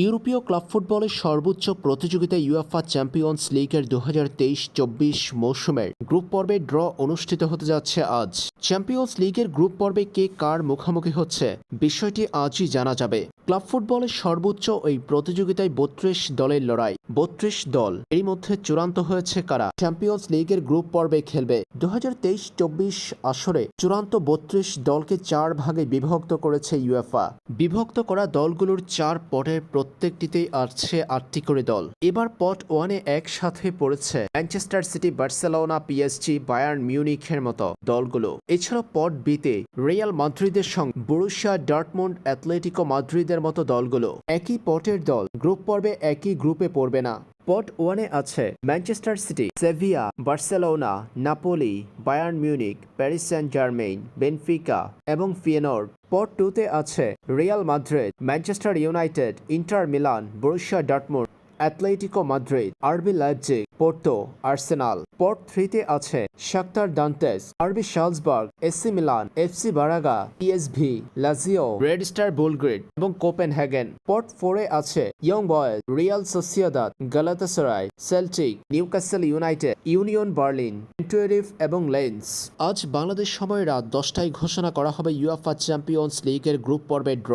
ইউরোপীয় ক্লাব ফুটবলের সর্বোচ্চ প্রতিযোগিতা ইউএফা চ্যাম্পিয়ন্স লিগের দু হাজার তেইশ চব্বিশ মৌসুমের গ্রুপ পর্বে ড্র অনুষ্ঠিত হতে যাচ্ছে আজ। চ্যাম্পিয়ন্স লিগের গ্রুপ পর্বে কে কার মুখোমুখি হচ্ছে, বিষয়টি আজই জানা যাবে। ক্লাব ফুটবলের সর্বোচ্চ এই প্রতিযোগিতায় বত্রিশ দলের লড়াই, বত্রিশ দল। এরই মধ্যে চূড়ান্ত হয়েছে কারা? চ্যাম্পিয়ন্স লিগের গ্রুপ পর্বে খেলবে। দু হাজার তেইশ চব্বিশ আসরে চূড়ান্ত বত্রিশ দলকে চার ভাগে বিভক্ত করেছে ইউএফা বিভক্ত করা দলগুলোর চার পটের প্রত্যেকটিতেই আসছে আটটি করে দল। এবার পট ওয়ানে একসাথে পড়েছে Manchester City, Barcelona, PSG, Bayern মিউনিখের মতো দলগুলো। এছাড়া পট বিতে রিয়াল মাদ্রিদের সঙ্গে, বরুশিয়া, ডার্টমন্ড অ্যাথলেটিকো মাদ্রিদের মতো দলগুলো। একই পটের দল গ্রুপ পর্বে একই গ্রুপে পড়বে না। পট ওয়ানে আছে Manchester City, Sevilla, Barcelona, Napoli, Bayern Munich, Paris Saint Germain Benfica এবং ফিয়েনর পট টুতে আছে Real Madrid, Manchester United, Inter Milan, Borussia ডাটমুর Atletico Madrid RB Leipzig Porto Arsenal pot থ্রিতে আছে Shakhtar Donetsk RB Salzburg AC Milan FC Braga PSV Lazio Red Star Belgrade এবং Copenhagen pot ফোরে আছে Young Boys Real Sociedad Galatasaray Celtic Newcastle United Union Berlin ইন্টুয়েরিভ এবং Lens আজ বাংলাদেশ সময় রাত দশটায় ঘোষণা করা হবে ইউএফা চ্যাম্পিয়ন্স লিগের গ্রুপ পর্বের ড্র